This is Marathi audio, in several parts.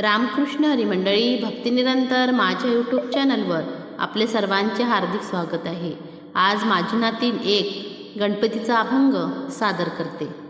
रामकृष्ण हरिमंडळी भक्तिनिरंतर माझ्या यूट्यूब चॅनलवर आपले सर्वांचे हार्दिक स्वागत आहे. आज माझी नातीन एक गणपतीचा अभंग सादर करते.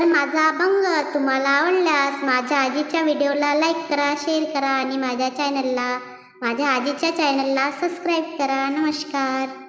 तर माझा अभंग तुम्हाला आवडल्यास माझ्या आजीच्या व्हिडिओला लाईक करा शेअर करा आणि माझ्या चॅनलला माझ्या आजीच्या चॅनलला सबस्क्राईब करा. नमस्कार.